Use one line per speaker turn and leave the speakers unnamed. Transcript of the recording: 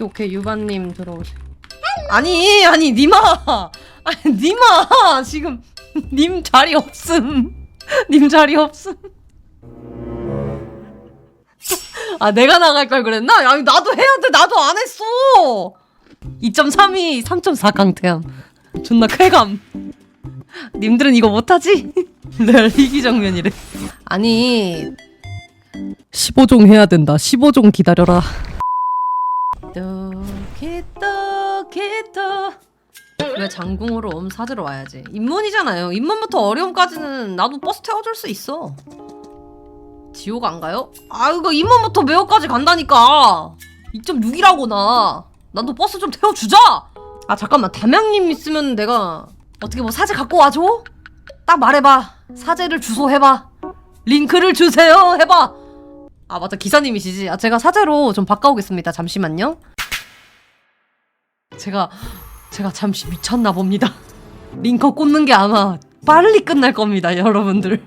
오케이 유반님 들어오세요. 아니 아니 니마 아니 니마 지금 님 자리 없음 님 자리 없음. 아 내가 나갈 걸 그랬나? 아니 나도 해야 돼 나도 안 했어. 2.32 3.4 강태함 존나 쾌감. 님들은 이거 못하지? 레알 희귀 정면이래. 아니 15종 해야 된다. 15종 기다려라. 또기또 기또 왜 장궁으로 옴 사들어 와야지. 입문이잖아요. 입문부터 어려움까지는 나도 버스 태워줄 수 있어. 지옥 안 가요? 아 이거 입문부터 매우까지 간다니까. 2.6이라고 나. 나도 버스 좀 태워주자. 아 잠깐만 담양님 있으면 내가 어떻게 뭐 사제 갖고 와줘? 딱 말해봐. 사제를 주소 해봐. 링크를 주세요 해봐. 아 맞다 기사님이시지. 아 제가 사제로 좀 바꿔오겠습니다. 잠시만요. 제가 제가 잠시 미쳤나 봅니다. 링커 꽂는 게 아마 빨리 끝날 겁니다, 여러분들.